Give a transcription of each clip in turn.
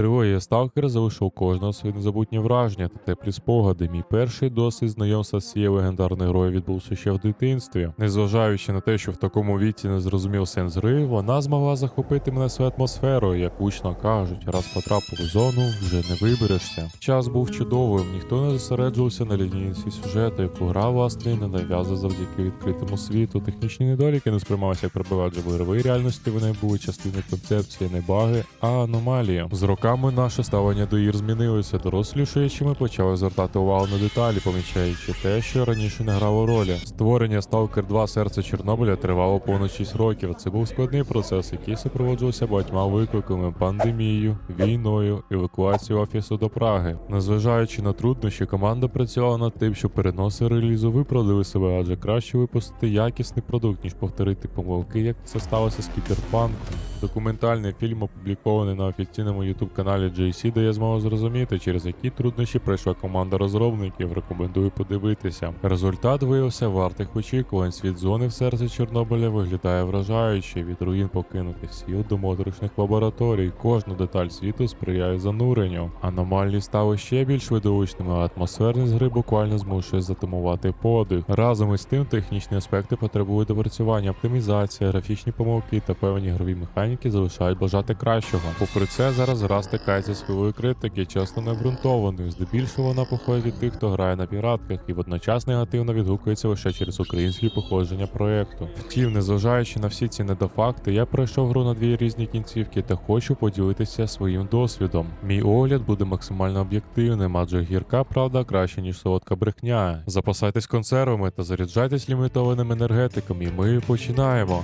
Тривоє сталкер залишив кожного своє незабутнє враження та теплі спогади. Мій перший досвід знайомства з цією легендарною грою відбувся ще в дитинстві. Незважаючи на те, що в такому віці не зрозумів сенс гри, вона змогла захопити мене своєю атмосферою, як учно кажуть, раз потрапив у зону, вже не виберешся. Час був чудовим, ніхто не зосереджувався на лінійці сюжету, яку гра власне не нав'язує завдяки відкритому світу. Технічні недоліки не сприймалися як в реальності. Вони були частиною концепції, не баги, а аномалії. З роками наше ставлення до ігр змінилося. Дорослішуючи, ми почали звертати увагу на деталі, помічаючи те, що раніше не грало ролі. Створення Stalker 2 серце Чорнобиля тривало понад 6 років. Це був складний процес, який супроводжувався багатьма викликами, пандемією, війною, евакуацією офісу до Праги. Незважаючи на труднощі, команда працювала над тим, що переноси релізу виправдали себе, адже краще випустити якісний продукт, ніж повторити помилки, як це сталося з кіберпанком. Документальний фільм, опублікований на офіційному youtube каналі JC, дає змогу зрозуміти, через які труднощі пройшла команда розробників. Рекомендую подивитися. Результат виявився вартих очікувань. Світ зони в серці Чорнобиля виглядає вражаюче. Від руїн покинутих сіл до моторошних лабораторій. Кожна деталь світу сприяє зануренню. Аномальні стали ще більш видовищними, а атмосферність гри буквально змушує затамувати подих. Разом із тим, технічні аспекти потребують допрацювання, оптимізація, графічні помилки та певні ігрові механіки залишають бажати кращого. Попри це, зараз гра стикається з хвилою критики, часто необґрунтованою. Здебільшого вона походить від тих, хто грає на піратках, і водночас негативно відгукується лише через українське походження проекту. Втім, незважаючи на всі ці недофакти, я пройшов гру на дві різні кінцівки та хочу поділитися своїм досвідом. Мій огляд буде максимально об'єктивним, адже гірка правда краще ніж солодка брехня. Запасайтесь консервами та заряджайтесь лімітованим енергетиком, і ми починаємо.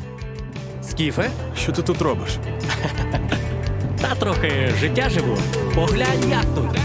Скіфе? Що ти тут робиш? Та трохи життя живу. Поглянь, як тут.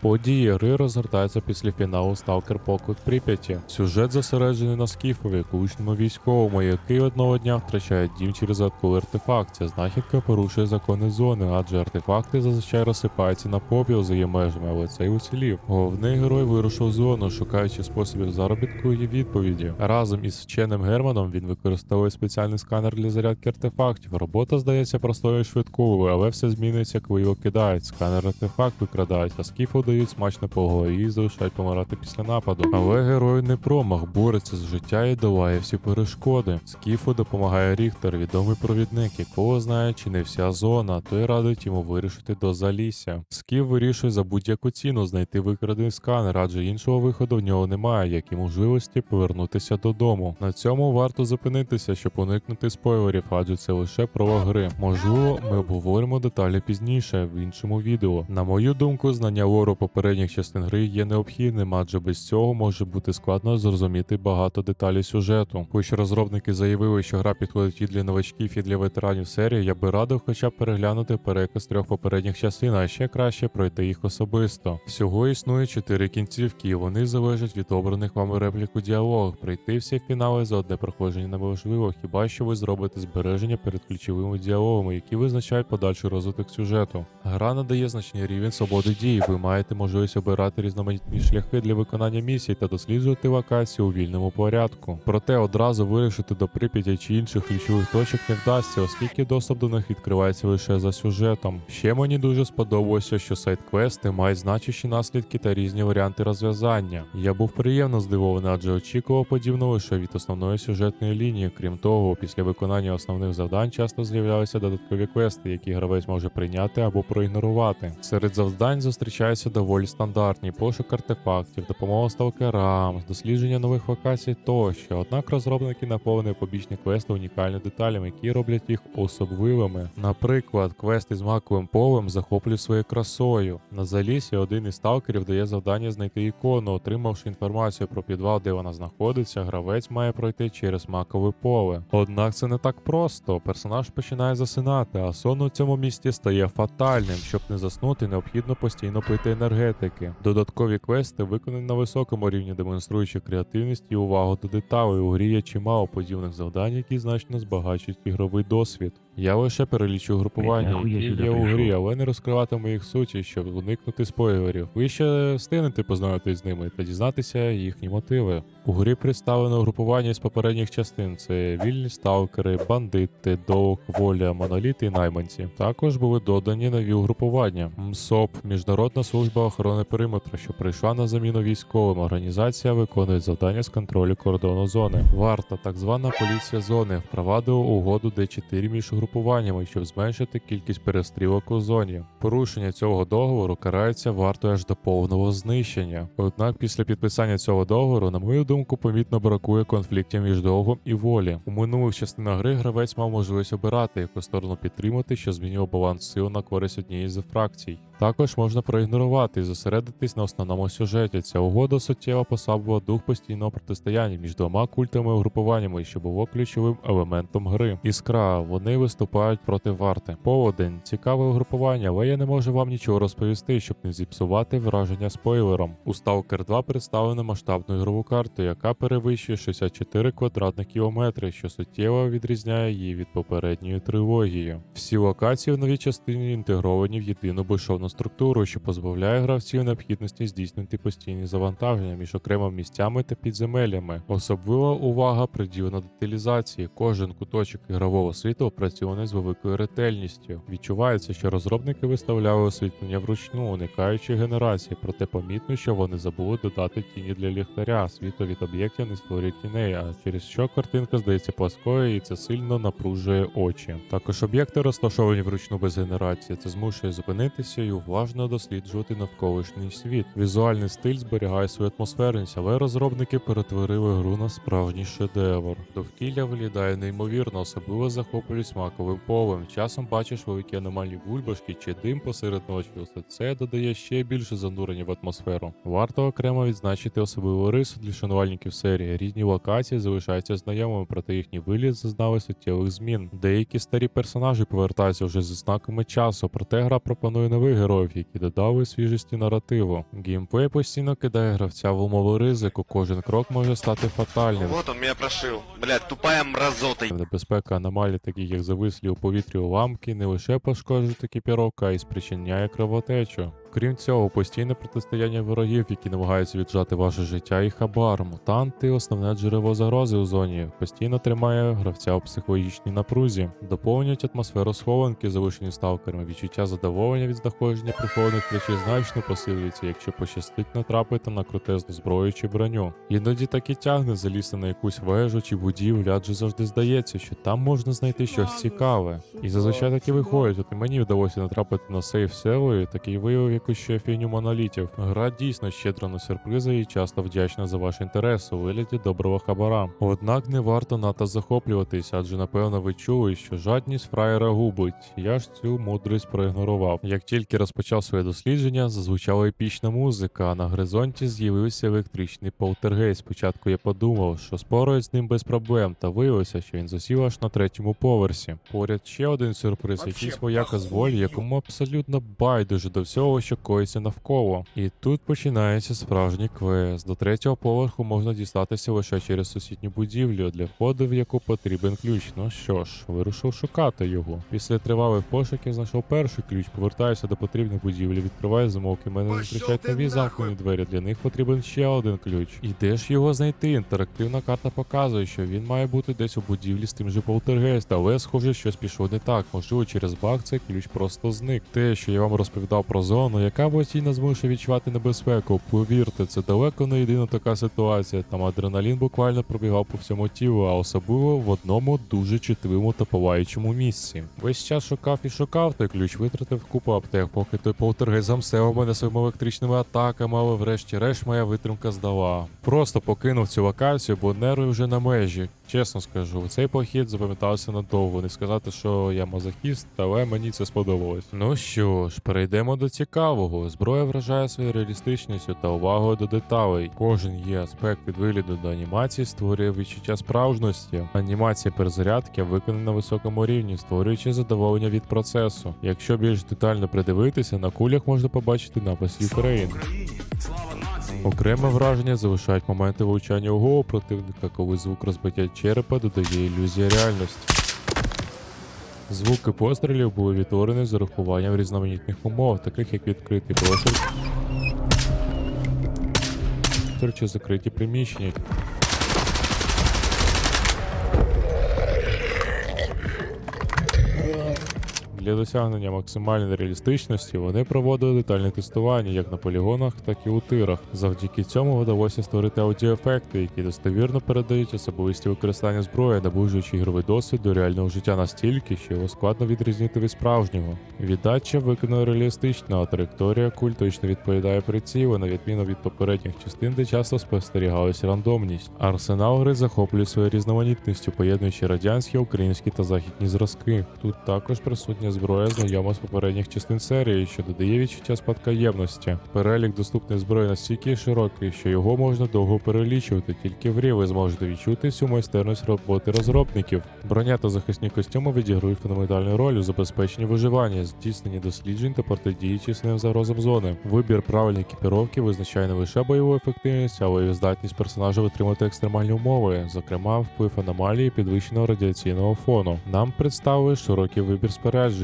Події гри розгортаються після фіналу Stalker Pocket Прип'яті. Сюжет зосереджений на скіфові, колишньому військовому, який одного дня втрачає дім через додатковий артефакт. Знахідка порушує закони зони, адже артефакти зазвичай розсипаються на попіл за її межами, але цей уцілів. Головний герой вирушив зону, шукаючи способів заробітку і відповіді. Разом із вченим Германом він використовує спеціальний сканер для зарядки артефактів. Робота здається простою і швидкою, але все змінюється, коли його кидають. Сканер артефакт викрадають, а скіфу дають смачно по голові і залишають помирати після нападу. Але герой не промах, бореться з життя і долає всі перешкоди. Скіфу допомагає Ріхтер, відомий провідник, якого знає чи не вся зона, той радить йому вирішити до залісся. Скіф вирішує за будь-яку ціну знайти викрадений сканер, адже іншого виходу в нього немає, як і можливості повернутися додому. На цьому варто зупинитися, щоб уникнути спойлерів, адже це лише прова гри. Можливо, ми обговоримо деталі пізніше в іншому відео. На мою думку, знання лору попередніх частин гри є необхідним, адже без цього може бути складно зрозуміти багато деталей сюжету. Хоч розробники заявили, що гра підходить і для новачків, і для ветеранів серії, я би радив хоча б переглянути переказ трьох попередніх частин, а ще краще пройти їх особисто. Всього існує чотири кінцівки, і вони залежать від обраних вами реплік у діалогах. Пройти всі фінали за одне проходження неможливо, хіба що ви зробите збереження перед ключовими діалогами, які визначають подальший розвиток сюжету. Гра надає значний рівень свободи дії. Ви маєте можливість обирати різноманітні шляхи для виконання місій та досліджувати локації у вільному порядку. Проте одразу вирішити до Прип'яті чи інших ключових точок не вдасться, оскільки доступ до них відкривається лише за сюжетом. Ще мені дуже сподобалося, що сайт-квести мають значущі наслідки та різні варіанти розв'язання. Я був приємно здивований, адже очікував подібно лише від основної сюжетної лінії. Крім того, після виконання основних завдань часто з'являлися додаткові квести, які гравець може прийняти або проігнорувати. Серед завдань зустрічаються доволі стандартні пошук артефактів, допомога сталкерам, дослідження нових локацій тощо. Однак розробники наповнили побічні квести унікальними деталями, які роблять їх особливими. Наприклад, квест із маковим полем захоплює своєю красою. На залісі один із сталкерів дає завдання знайти ікону, отримавши інформацію про підвал, де вона знаходиться, гравець має пройти через макове поле. Однак це не так просто. Персонаж починає засинати, а сон у цьому місті стає фатальним. Щоб не заснути, необхідно постійно пити енергію енергетики. Додаткові квести виконані на високому рівні, демонструючи креативність і увагу до деталей. У грі є чимало подібних завдань, які значно збагачують ігровий досвід. Я лише перелічу групування, які є у грі, але не розкриватиму їх суті, щоб уникнути спойлерів. Ви ще встигнете познайомитись з ними та дізнатися їхні мотиви. У грі представлено групування з попередніх частин: це вільні сталкери, бандити, довг, воля, моноліти і найманці. Також були додані нові угрупування: МСОП, Міжнародна служба охорони периметру, що прийшла на заміну військовим. Організація виконує завдання з контролю кордону зони. Варта, так звана поліція зони, впровадила угоду Д4 між угрупуваннями, щоб зменшити кількість перестрілок у зоні. Порушення цього договору карається вартою аж до повного знищення. Однак після підписання цього договору, на мою думку, помітно бракує конфліктів між довгом і волі. У минулих частинах гри гравець мав можливість обирати, яку сторону підтримати, що змінював баланс сил на користь однієї з фракцій. Також можна проігнорувати і зосередитись на основному сюжеті. Ця угода суттєво послабила дух постійного протистояння між двома культами угрупуваннями, що було ключовим елементом гри. Іскра вони виступають проти варти. Поводень цікаве угрупування, але я не можу вам нічого розповісти, щоб не зіпсувати враження спойлером. У Stalker 2 представлено масштабну ігрову карту, яка перевищує 64 квадратних кілометри, що суттєво відрізняє її від попередньої трилогії. Всі локації в новій частині інтегровані в єдину безшовну структуру, що позбавляє гравців необхідності здійснити постійні завантаження між окремими місцями та підземеллями. Особлива увага приділена деталізації. Кожен куточок ігрового світу опрацьований з великою ретельністю. Відчувається, що розробники виставляли освітлення вручну, уникаючи генерації, проте помітно, що вони забули додати тіні для ліхтаря. Світло від об'єктів не створює тіней, а через що картинка здається пласкою, і це сильно напружує очі. Також об'єкти розташовані вручну без генерації. Це змушує зупинитися і уважно досліджувати навколишній світ. Візуальний стиль зберігає свою атмосферність, але розробники перетворили гру на справжній шедевр. Довкілля виглядає неймовірно, особливо захоплюють смаковим полем. Часом бачиш великі аномальні бульбашки чи дим посеред ночі. Усе це додає ще більше занурення в атмосферу. Варто окремо відзначити особливу рису для шанувальників серії. Різні локації залишаються знайомими, проте їхній виліт зазнали суттєвих змін. Деякі старі персонажі повертаються вже зі знаками часу, проте гра пропонує нових героїв, які додали свіжості наративу. Геймплей постійно кидає гравця в умови ризику. Кожен крок може стати фатальним. Вот он меня прошив. Блядь, тупая мразота. Небезпека аномалій, такі як завислі у повітрі уламки, не лише пошкоджують екіпіровка, а й спричиняє кровотечу. Крім цього, постійне протистояння ворогів, які намагаються віджати ваше життя і хабар, мутанти, основне джерело загрози у зоні, постійно тримає гравця у психологічній напрузі, доповнюють атмосферу схованки, залишені сталкерами, відчуття задоволення від знаходження прихованих речей значно посилюється, якщо пощастить натрапити на крутезну зброю чи броню. Іноді так і тягне залізти на якусь вежу чи будівлю, адже завжди здається, що там можна знайти щось цікаве. І зазвичай таки виходить, от і мені вдалося натрапити на сейф севою, такий виявив ще фігню монолітів. Гра дійсно щедра на сюрпризи і часто вдячна за ваш інтерес у вигляді доброго хабара. Однак не варто надто захоплюватись, адже напевно ви чули, що жадність фраєра губить. Я ж цю мудрість проігнорував. Як тільки розпочав своє дослідження, зазвучала епічна музика, а на горизонті з'явився електричний полтергейст. Спочатку я подумав, що спорою з ним без проблем, та виявилося, що він засів аж на третьому поверсі. Поряд ще один сюрприз, якийсь вояка з волі, якому абсолютно байдуже до всього, що коїться навколо. І тут починається справжній квест. До третього поверху можна дістатися лише через сусідню будівлю, для входу в яку потрібен ключ. Ну що ж, вирушив шукати його. Після тривалих пошуків знайшов перший ключ, повертаюся до потрібної будівлі, відкриваю замовки. Мене зустрічають нові замкнені двері. Для них потрібен ще один ключ. І де ж його знайти? Інтерактивна карта показує, що він має бути десь у будівлі з тим же полтергейст, але схоже, щось пішло не так. Можливо, через баг цей ключ просто зник. Те, що я вам розповідав про зону, яка постійно змушує відчувати небезпеку. Повірте, це далеко не єдина така ситуація. Там адреналін буквально пробігав по всьому тілу, а особливо в одному дуже чутливому та палаючому місці. Весь час шукав і шукав той ключ, витратив купу аптек, поки той полтергейст замсев мене своїми електричними атаками, але врешті-решт моя витримка здала. Просто покинув цю локацію, бо нерви вже на межі. Чесно скажу, цей похід запам'ятався надовго. Не сказати, що я мазохіст, але мені це сподобалось. Ну що ж, перейдемо до цікавого. Зброя вражає своєю реалістичністю та увагою до деталей. Кожен її аспект від вигляду до анімації створює відчуття справжності. Анімація перезарядки виконана на високому рівні, створюючи задоволення від процесу. Якщо більш детально придивитися, на кулях можна побачити напис Ukraine. Окреме враження залишають моменти влучання у противника, коли звук розбиття черепа додає ілюзія реальності. Звуки пострілів були відтворені з урахуванням різноманітних умов, таких як відкритий простір чи закриті приміщення. Для досягнення максимальної реалістичності вони проводили детальне тестування як на полігонах, так і у тирах. Завдяки цьому вдалося створити аудіоефекти, які достовірно передають особливості використання зброї, наближуючи ігровий досвід до реального життя настільки, що його складно відрізнити від справжнього. Віддача виконана реалістично, а траєкторія куль точно відповідає прицілу, на відміну від попередніх частин, де часто спостерігалася рандомність. Арсенал гри захоплює своєю різноманітністю, поєднуючи радянські, українські та західні зразки. Тут також присутня зброя, знайома з попередніх частин серії, що додає відчуття спадкоємності. Перелік доступної зброї настільки широкий, що його можна довго перелічувати. Тільки в ви зможете відчути всю майстерність роботи розробників. Броня та захисні костюми відіграють фундаментальну роль у забезпеченні виживання, здійсненні досліджень та протидії чесним загрозам зони. Вибір правильної екіпіровки визначає не лише бойову ефективність, але й здатність персонажа витримати екстремальні умови, зокрема вплив аномалії підвищеного радіаційного фону. Нам представили широкий вибір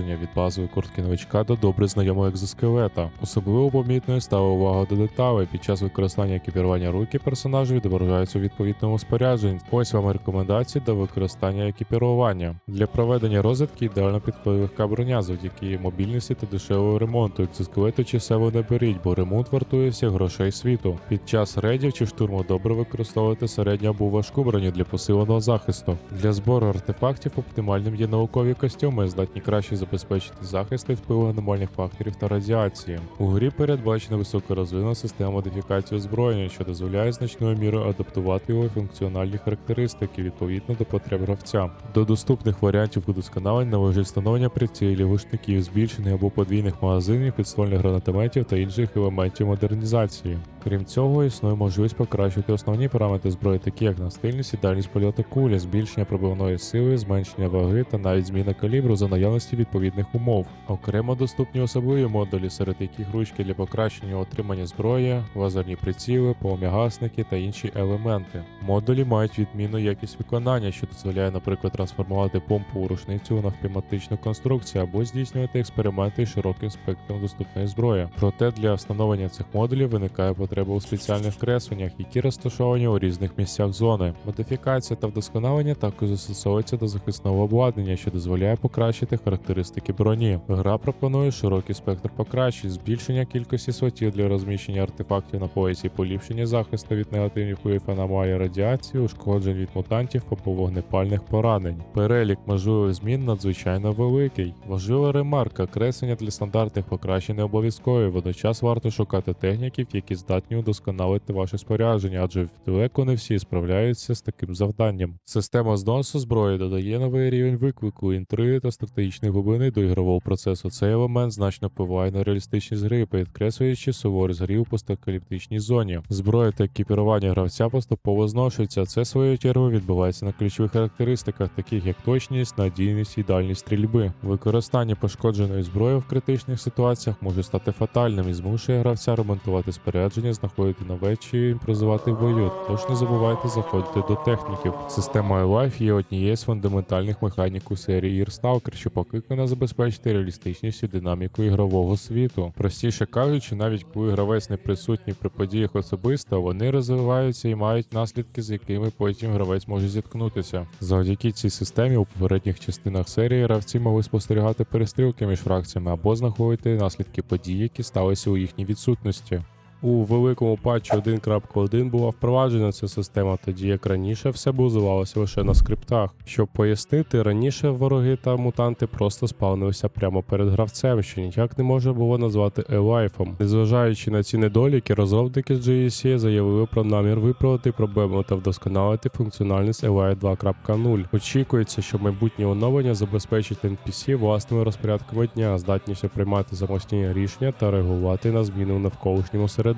спорядження від базової куртки новичка до добре знайомого екзоскелета. Особливо помітною стала увага до деталей. Під час використання екіпірування руки персонажу відображаються у відповідному спорядженні. Ось вам рекомендації до використання екіпірування. Для проведення розвідки ідеально підходить легка броня завдяки мобільності та дешевого ремонту. Екзоскелету чи себе не беріть, бо ремонт вартує всіх грошей світу. Під час рейдів чи штурму добре використовувати середню або важку броню для посиленого захисту. Для збору артефактів оптимальним є наукові костюми, здатні краще забезпечити захист від впливу аномальних факторів та радіації. У грі передбачена високорозвинена система модифікації озброєння, що дозволяє значною мірою адаптувати його функціональні характеристики відповідно до потреб гравця. До доступних варіантів удосконалень належить встановлення прицілів, глушників, збільшених або подвійних магазинів, підствольних гранатометів та інших елементів модернізації. Крім цього, існує можливість покращити основні параметри зброї, такі як настильність і дальність польоту кулі, збільшення пробивної сили, зменшення ваги та навіть зміна калібру за наявності відповідних умов. Окремо доступні особливі модулі, серед яких ручки для покращення отримання зброї, лазерні приціли, полум'ягасники та інші елементи. Модулі мають відмінну якість виконання, що дозволяє, наприклад, трансформувати помпу у рушницю на пневматичну конструкцію або здійснювати експерименти із широким спектром доступної зброї. Проте для встановлення цих модулів виникає потреба у спеціальних кресленнях, які розташовані у різних місцях зони. Модифікація та вдосконалення також застосовується до захисного обладнання, що дозволяє покращити характеристики броні. Гра пропонує широкий спектр покращень, збільшення кількості слотів для розміщення артефактів на поясі, поліпшення захисту від негативних впливів аномалії радіації, ушкоджень від мутантів або вогнепальних поранень. Перелік можливих змін надзвичайно великий. Важлива ремарка, креслення для стандартних покращень не обов'язкові. Водночас варто шукати техніків, які здатні удосконалити ваше спорядження, адже далеко не всі справляються з таким завданням. Система зносу зброї додає новий рівень виклику, інтриги та стратегічних стратегічної глибини до ігрового процесу. Цей елемент значно впливає на реалістичність гри, підкреслюючи суворість гри у постапокаліптичній зоні. Зброя та екіпірування гравця поступово зношується. Це в свою чергу відбувається на ключових характеристиках, таких як точність, надійність і дальність стрільби. Використання пошкодженої зброї в критичних ситуаціях може стати фатальним і змушує гравця ремонтувати спорядження, знаходити нове чи імпровізувати в бою. Тож не забувайте заходити до техніків. Система iLife є однією з фундаментальних механік у серії Stalker, що покликана забезпечити реалістичність і динаміку ігрового світу. Простіше кажучи, навіть коли гравець не присутній при подіях особисто, вони розвиваються і мають наслідки, з якими потім гравець може зіткнутися. Завдяки цій системі у попередніх частинах серії гравці могли спостерігати перестрілки між фракціями або знаходити наслідки подій, які сталися у їхній відсутності. У великому патчі 1.1 була впроваджена ця система, тоді як раніше все базувалося лише на скриптах. Щоб пояснити, раніше вороги та мутанти просто спавнилися прямо перед гравцем, що ніяк не можна було назвати елайфом. Незважаючи на ці недоліки, розробники з GSC заявили про намір виправити проблему та вдосконалити функціональність Eli 2.0. Очікується, що майбутнє оновлення забезпечить NPC власними розпорядками дня, здатніше приймати самостійні рішення та реагувати на зміни у навколишньому середовищі.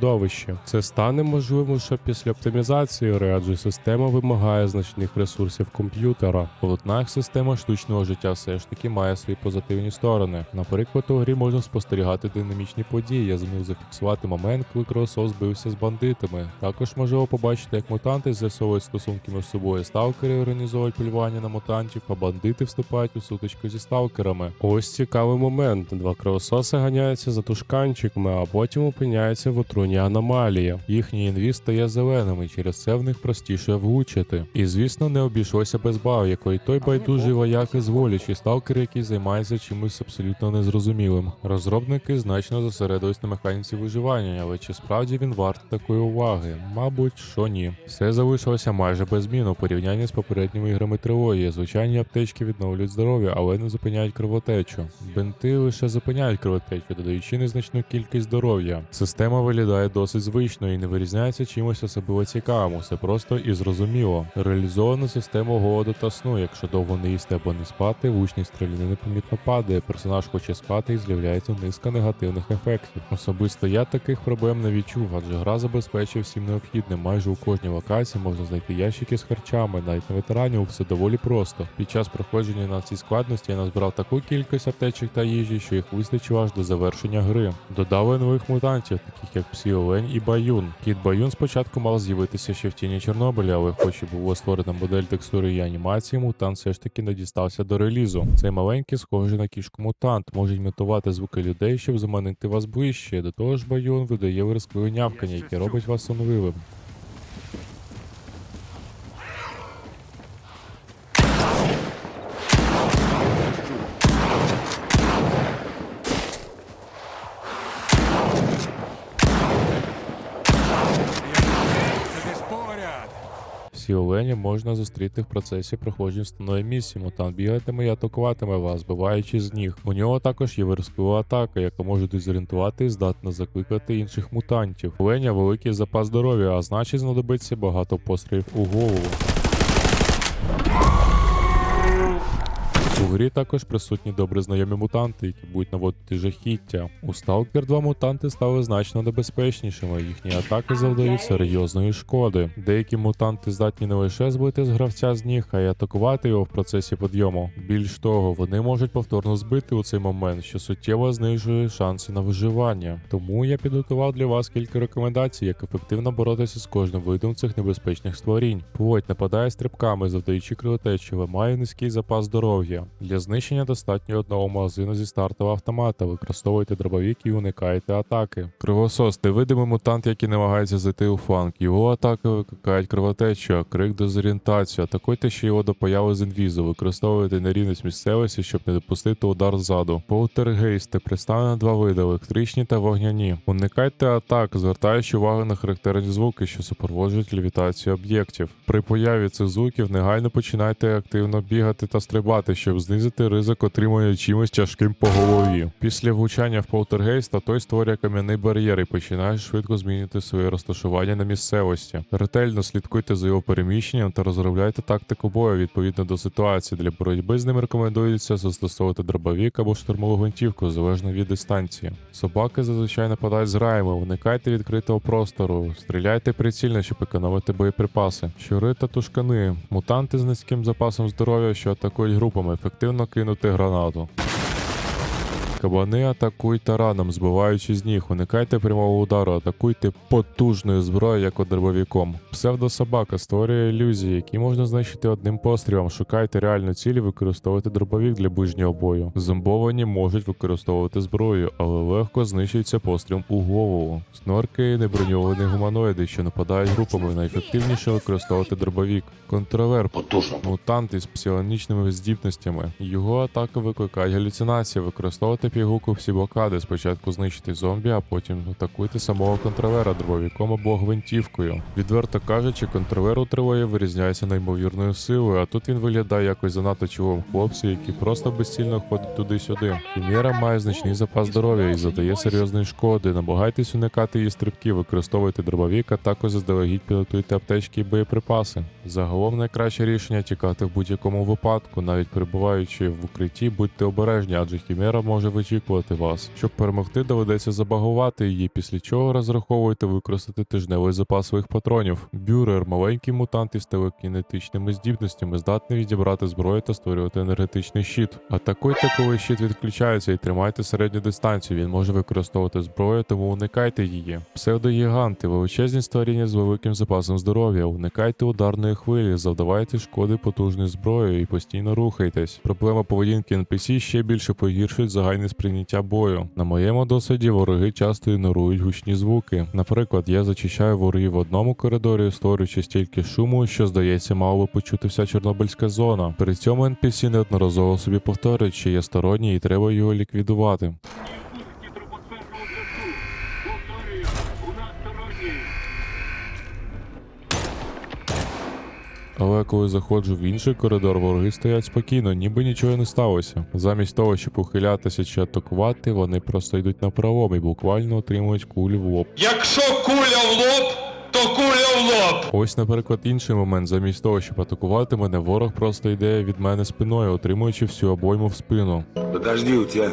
Це стане можливим лише після оптимізації гри, система вимагає значних ресурсів комп'ютера. Однак система штучного життя все ж таки має свої позитивні сторони. Наприклад, у грі можна спостерігати динамічні події. Я зміг зафіксувати момент, коли Кросо збився з бандитами. Також можливо побачити, як мутанти з'ясовують стосунки між собою. Сталкери організовують полювання на мутантів, а бандити вступають у сутичку зі сталкерами. Ось цікавий момент. Два кровососи ганяються за тушканчиками, а потім опиняються в отруйній аномалії. Їхній інвіз стає зеленим, і через це в них простіше влучити. І звісно, не обійшлося без бав, якої той байдужий вояк із волі, чи сталкер, який займається чимось абсолютно незрозумілим. Розробники значно зосередились на механіці виживання, але чи справді він вартий такої уваги? Мабуть, що ні. Все залишилося майже без змін у порівнянні з попередніми іграми трилогії. Звичайні аптечки відновлюють здоров'я, але не зупиняють кровотечу. Бинти лише зупиняють кровотечу, додаючи незначну кількість здоров'я. Система виглядає досить звичною і не вирізняється чимось особливо цікавим. Все просто і зрозуміло. Реалізовано систему голоду та сну. Якщо довго не їсти або не спати, влучність стрілянини непомітно падає. Персонаж хоче спати і з'являється низка негативних ефектів. Особисто я таких проблем не відчув, адже гра забезпечує всім необхідним. Майже у кожній локації можна знайти ящики з харчами, навіть на ветеранів все доволі просто. Під час проходження на цій складності я назбирав таку кількість аптечок та їжі, що їх вистачило аж до завершення гри. Додали нових мутантів, таких як Псі-Олень і Баюн. Кіт Баюн спочатку мав з'явитися ще в тіні Чорнобиля, але хоч і була створена модель текстури і анімації, мутант все ж таки не дістався до релізу. Цей маленький, схожий на кішку мутант, може імітувати звуки людей, щоб заманити вас ближче. До того ж, Баюн видає виразкове нявкання, яке робить вас сонливим. Всі олені можна зустріти в процесі проходження встанової місії. Мутант бігатиме і атакуватиме вас, збиваючи з ніг. У нього також є версткова атака, яка може дезорієнтувати і здатна закликати інших мутантів. Оленя великий запас здоров'я, а значить знадобиться багато пострілів у голову. Грі також присутні добре знайомі мутанти, які будуть наводити жахіття. У Stalker 2 мутанти стали значно небезпечнішими, їхні атаки завдають серйозної шкоди. Деякі мутанти здатні не лише збити з гравця з ніг, а й атакувати його в процесі підйому. Більш того, вони можуть повторно збити у цей момент, що суттєво знижує шанси на виживання. Тому я підготував для вас кілька рекомендацій, як ефективно боротися з кожним видом цих небезпечних створінь. Плоть нападає стрибками, завдаючи кровотечі, але має низький запас здоров'я. Для знищення достатньо одного магазину зі стартового автомата. Використовуйте дробовик і уникайте атаки. Кривосос невидимий мутант, який намагається зайти у фланг. Його атаки викликають кровотечу, крик дезорієнтацію. Атакуйте ще його до появи з інвізу. Використовуйте нерівність місцевості, щоб не допустити удар ззаду. Полтергейсти представлено два види: електричні та вогняні. Уникайте атак, звертаючи увагу на характерні звуки, що супроводжують левітацію об'єктів. При появі цих звуків негайно починайте активно бігати та стрибати, щоб знизити ризик отримання чимось тяжким по голові. Після влучання в полтергейста той створює кам'яний бар'єр і починає швидко змінювати своє розташування на місцевості. Ретельно слідкуйте за його переміщенням та розробляйте тактику бою відповідно до ситуації. Для боротьби з ним рекомендується застосовувати дробовік або штурмову гвинтівку залежно від дистанції. Собаки зазвичай нападають з граями, уникайте відкритого простору, стріляйте прицільно, щоб економити боєприпаси. Щури та тушкани, мутанти з низьким запасом здоров'я, що атакують групами, ефективно кинути гранату. Кабани атакують тараном, збиваючи з ніг. Уникайте прямого удару, атакуйте потужною зброєю, як дробовіком. Псевдособака створює ілюзії, які можна знищити одним пострілом. Шукайте реальну ціль і використовуйте дробовік для ближнього бою. Зомбовані можуть використовувати зброю, але легко знищуються пострілом у голову. Снорки неброньовані гуманоїди, що нападають групами. Найефективніше використовувати дробовік. Контровер Потужно. Мутант із псіонічними здібностями. Його атаки викликають галюцинації. Використовувати Ставте пігулку всі блокади. Спочатку знищити зомбі, а потім атакуйте самого контролера дробовиком або гвинтівкою. Відверто кажучи, контролер у тривої вирізняється неймовірною силою, а тут він виглядає якось занадто чолом хлопцю, який просто безцільно ходить туди-сюди. Хімера має значний запас здоров'я і задає серйозної шкоди. Намагайтесь уникати її стрибків, використовуйте дробовик, а також заздалегідь підготуйте аптечки і боєприпаси. Загалом найкраще рішення тікати в будь-якому випадку, навіть перебуваючи в укритті, будьте обережні, адже хімера може вичікувати вас. Щоб перемогти, доведеться забагувати її, після чого розраховуйте використати тижневий запас своїх патронів. Бюрер, маленький мутант із телекінетичними здібностями, здатний відібрати зброю та створювати енергетичний щит. Атакуйте, коли щит відключається, і тримайте середню дистанцію. Він може використовувати зброю, тому уникайте її. Псевдогіганти, величезні створіння з великим запасом здоров'я. Уникайте ударної хвилі, завдавайте шкоди потужною зброєю і постійно рухайтесь. Проблема поведінки NPC ще більше погіршують загальне сприйняття бою. На моєму досвіді вороги часто ігнорують гучні звуки. Наприклад, я зачищаю ворогів в одному коридорі, створюючи стільки шуму, що здається, мав би почути вся Чорнобильська зона. При цьому NPC неодноразово собі повторюють, що є сторонній і треба його ліквідувати. Але коли заходжу в інший коридор, вороги стоять спокійно, ніби нічого не сталося. Замість того, щоб ухилятися чи атакувати, вони просто йдуть на пролом і буквально отримують кулю в лоб. Якщо куля в лоб, то куля в лоб. Ось, наприклад, інший момент. Замість того, щоб атакувати мене, ворог просто йде від мене спиною, отримуючи всю обойму в спину. Подожди, у тебя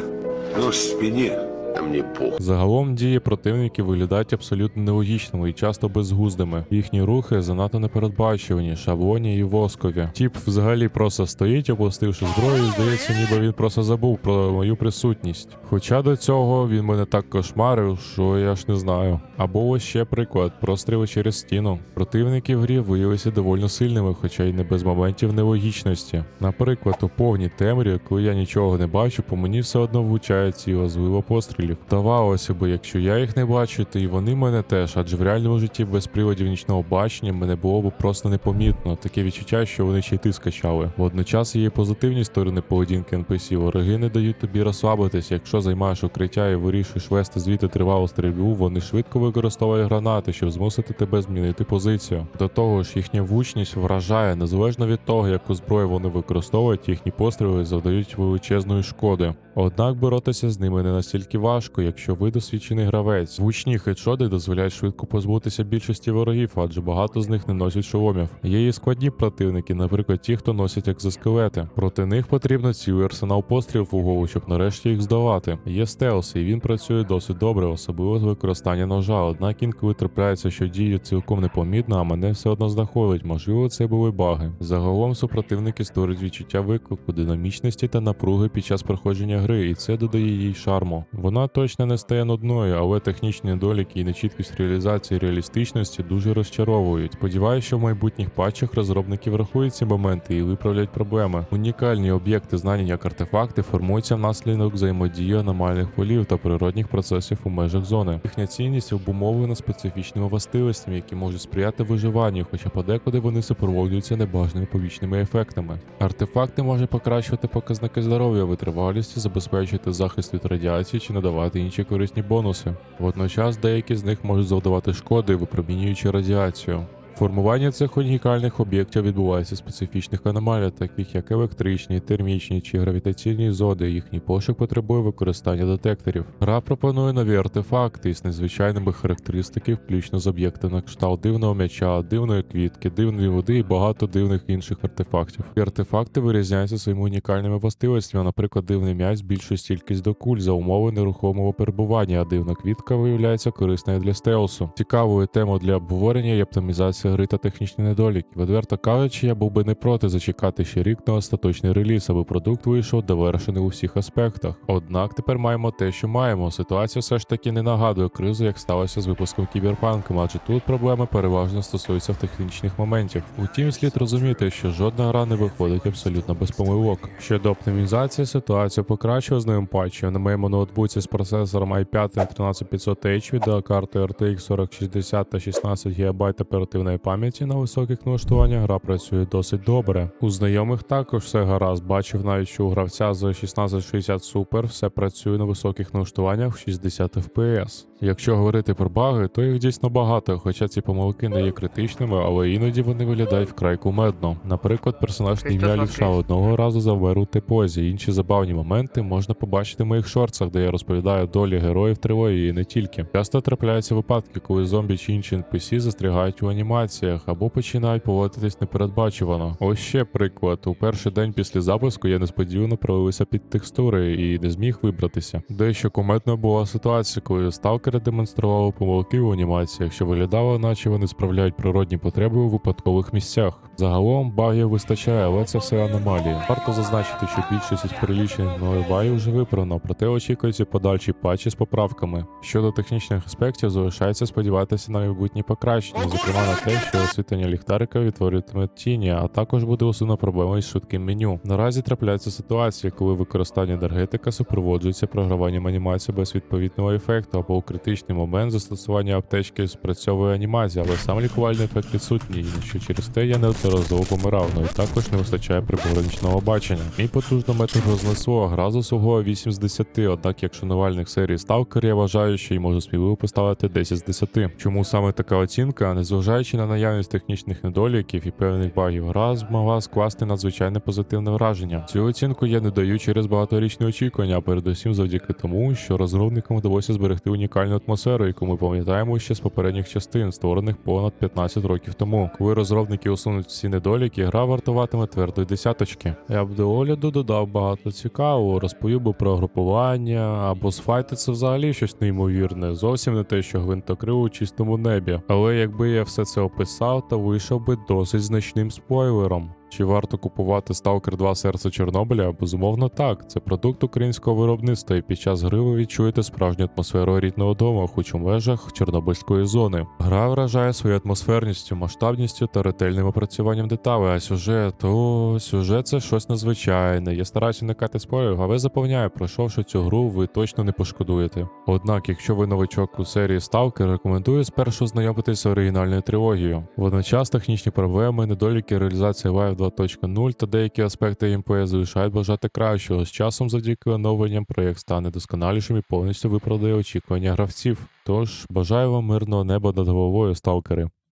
нож в спине. Мне похуй. Загалом дії противників виглядають абсолютно нелогічними і часто безглуздими. Їхні рухи занадто непередбачувані, шаблоні і воскові. Тіп взагалі просто стоїть, опустивши зброю, і здається, ніби він просто забув про мою присутність. Хоча до цього він мене так кошмарив, що я ж не знаю. Або ось ще приклад: простріли через стіну. Противники в грі виявилися доволі сильними, хоча й не без моментів нелогічності. Наприклад, у повній темряві, коли я нічого не бачу, по мені все одно влучають ці злива пострілів. Здавалося б, якщо я їх не бачу, то і вони мене теж, адже в реальному житті без приводів нічного бачення мене було б просто непомітно. Таке відчуття, що вони ще й ти скачали. Водночас є позитивні сторони поведінки NPC. Вороги не дають тобі розслабитись. Якщо займаєш укриття і вирішуєш вести звідти тривалу стрільбу, вони швидко використовують гранати, щоб змусити тебе змінити позицію. До того ж, їхня влучність вражає незалежно від того, яку зброю вони використовують, їхні постріли завдають величезної шкоди. Однак боротися з ними не настільки важко, якщо ви досвідчений гравець. Влучні хедшоти дозволяють швидко позбутися більшості ворогів, адже багато з них не носять шоломів. Є і складні противники, наприклад, ті, хто носять екзоскелети. Проти них потрібно цілий арсенал пострілів у голову, щоб нарешті їх здолати. Є стелс, і він працює досить добре, особливо з використання ножа. Однак інколи трапляється, що діє цілком непомітно, а мене все одно знаходить. Можливо, це були баги. Загалом супротивники створюють відчуття виклику, динамічності та напруги під час проходження гри, і це додає їй шарму. Вона точно не стає нудною, але технічні недоліки і нечіткість реалізації реалістичності дуже розчаровують. Сподіваюся, що в майбутніх патчах розробники врахують ці моменти і виправлять проблеми. Унікальні об'єкти знань як артефакти формуються внаслідок взаємодії аномальних полів та природних процесів у межах зони. Їхня цінність обумовлена специфічними властивостями, які можуть сприяти виживанню, хоча подекуди вони супроводжуються небажаними побічними ефектами. Артефакти можуть покращувати показники здоров'я, витривалісті, забезпечити захист від радіації чи надавати інші корисні бонуси. Водночас деякі з них можуть завдавати шкоди, випромінюючи радіацію. Формування цих унікальних об'єктів відбувається в специфічних аномаліях, таких як електричні, термічні чи гравітаційні зоди. Їхній пошук потребує використання детекторів. Гра пропонує нові артефакти із незвичайними характеристики, включно з об'єктами на кшталт дивного м'яча, дивної квітки, дивної води і багато дивних інших артефактів. Ці артефакти вирізняються своїми унікальними властивостями. Наприклад, дивний м'яч збільшує стількість до куль за умови нерухомого перебування, а дивна квітка виявляється корисною для стелсу. Цікавою темою для обговорення є оптимізація гри та технічні недоліки. Відверто кажучи, я був би не проти зачекати ще рік на остаточний реліз, аби продукт вийшов довершений у всіх аспектах. Однак тепер маємо те, що маємо. Ситуація все ж таки не нагадує кризу, як сталося з випуском кіберпанку, адже тут проблеми переважно стосуються технічних моментів. Утім, слід розуміти, що жодна гра не виходить абсолютно без помилок. Щодо оптимізації, ситуація покращила з новим патчем. На моєму ноутбуці з процесором i5 13500H, відеокартою RTX 4060 та 16 ГБ оперативної оперативної пам'яті на високих налаштуваннях гра працює досить добре. У знайомих також все гаразд. Бачив навіть, що у гравця з 1660 Super все працює на високих налаштуваннях в 60 FPS. Якщо говорити про баги, то їх дійсно багато, хоча ці помилки не є критичними, але іноді вони виглядають вкрай кумедно. Наприклад, персонаж на ім'я Лівша одного разу завмер у типозі. Інші забавні моменти можна побачити в моїх шорцах, де я розповідаю долі героїв тривої і не тільки. Часто трапляються випадки, коли зомбі чи інші NPC застрягають у анімаціях або починають поводитись непередбачувано. Ось ще приклад. У перший день після запуску я несподівано провалився під текстури і не зміг вибратися. Дещо кумедна була ситуація, коли сталкери демонстрували помилки у анімаціях, що виглядало, наче вони справляють природні потреби у випадкових місцях. Загалом багів вистачає, але це все аномалії. Варто зазначити, що більшість із перелічених мною багів вже виправлено, проте очікуються подальші патчі з поправками. Щодо технічних аспектів, залишається сподіватися на майбутні покращення, зокрема на те, що освітлення ліхтарика відтворюватиме тіні, а також буде усунена проблема із швидким меню. Наразі трапляються ситуації, коли використання енергетика супроводжується програванням анімації без відповідного ефекту, або критичний момент застосування аптечки спрацьовує анімація, але сам лікувальний ефект відсутній, що через те я неодноразово помирав, ну і також не вистачає прибору нічного бачення. Мій потужно метр рознесло, гра заслуговує 8 з 10, однак як шанувальник серії Stalker, я вважаю, що й можу сміливо поставити 10 з 10. Чому саме така оцінка, незважаючи на наявність технічних недоліків і певних багів, гра змогла скласти надзвичайне позитивне враження. Цю оцінку я не даю через багаторічні очікування, а передусім завдяки тому, що розробникам вдалося зберегти унікальну атмосферу, яку ми пам'ятаємо ще з попередніх частин, створених понад 15 років тому. Коли розробники усунуть всі недоліки, гра вартуватиме твердої десяточки. Я б до огляду додав багато цікавого, розповів би про групування або сфайти це взагалі щось неймовірне, зовсім не те, що гвинтокрил у чистому небі. Але якби я все це описав, то вийшов би досить значним спойлером. Чи варто купувати Stalker 2 серце Чорнобиля? Безумовно, так. Це продукт українського виробництва, і під час гри ви відчуєте справжню атмосферу рідного дому, хоч у межах Чорнобильської зони. Гра вражає своєю атмосферністю, масштабністю та ретельним опрацюванням деталей. А сюжет, о, сюжет це щось надзвичайне. Я стараюся уникати спойлерів, але запевняю, пройшовши цю гру, ви точно не пошкодуєте. Однак, якщо ви новичок у серії Stalker, рекомендую спершу знайомитися з оригінальною трилогією. Водночас технічні проблеми, недоліки реалізації Live 2.0 та деякі аспекти геймплею залишають бажати кращого. З часом, завдяки оновленням, проєкт стане досконалішим і повністю виправдає очікування гравців. Тож бажаю вам мирного неба над головою, сталкери.